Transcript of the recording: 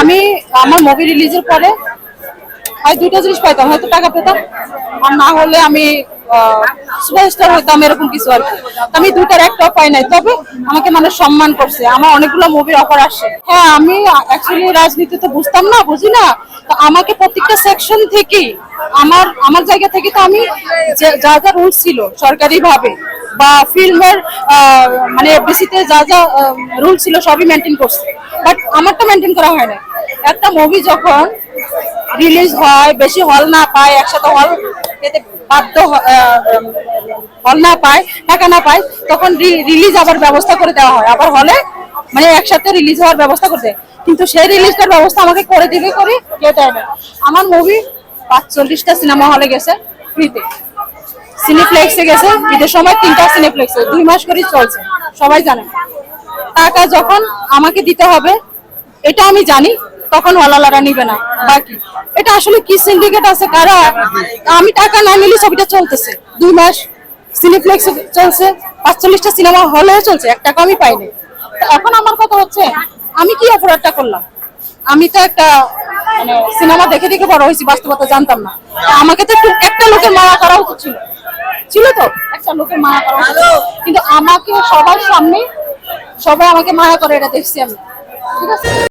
আমি আমার মুভি রিলিজের পরে হয় দুটো জিনিস পাইতাম, হয়তো টাকা পেতাম, আর না হলে আমি সুপারস্টার হইতাম এরকম কিছু আর আমি দুটার একটাও পাই নাই। তবে আমাকে মানুষ সম্মান করছে। আমার অনেকগুলো মুভির অফার আসে। হ্যাঁ আমি অ্যাকচুয়ালি রাজনীতি তো বুঝতাম না, বুঝি না। তো আমাকে প্রত্যেকটা সেকশন থেকে আমার আমার জায়গা থেকে তো আমি যা যা রুলস ছিল সরকারি ভাবে বা ফিল্মের মানে এফবিসিতে যা যা রুল ছিল সবই মেনটেন করছে। বাট আমার তো মেনটেন করা হয় না একটা মুভি যখন রিলিজ হয়, বেশি হল না পায়, একসাথে হল পেতে বাধ্য হল না পায়, টাকা না পায়, তখন রিলিজ আবার ব্যবস্থা করে দেওয়া হয়। আবার হলে মানে একসাথে রিলিজ হওয়ার ব্যবস্থা করে দেয়। কিন্তু সেই রিলিজটার ব্যবস্থা আমাকে করে দিবে করে, কেউ দেয় না। আমার মুভি পাঁচচল্লিশটা সিনেমা হলে গেছে ফ্রিতে সিনেপ্লেক্সে গেছে, ঈদের সময় তিনটা সিনেপ্লেক্সে দুই মাস করে চলছে, সবাই জানে। টাকা যখন আমাকে দিতে হবে, এটা আমি জানি, তখন ওয়ালালারা নিবে না, বাকি। এটা আসলে কি সিন্ডিকেট আছে, কারা? আমি টাকা না নিলে ছবিটা চলতেছে। দুই মাস সিনেপ্লেক্সে চলছে, পাঁচচল্লিশটা সিনেমা হলেও চলছে, এক টাকা আমি পাইনি। এখন আমার কথা হচ্ছে, আমি কি অপরাধটা করলাম? আমি তো একটা মানে সিনেমা দেখে দেখে বড় হয়েছি, বাস্তবতা জানতাম না। আমাকে তো একটু একটা লোকের মায়া করা উচিত ছিল। ছিল তো? একটা লোকের মায়া করা কিন্তু আমাকে সবার সামনে সবাই আমাকে মায়া করে এটা দেখছি আমি। ঠিক আছে?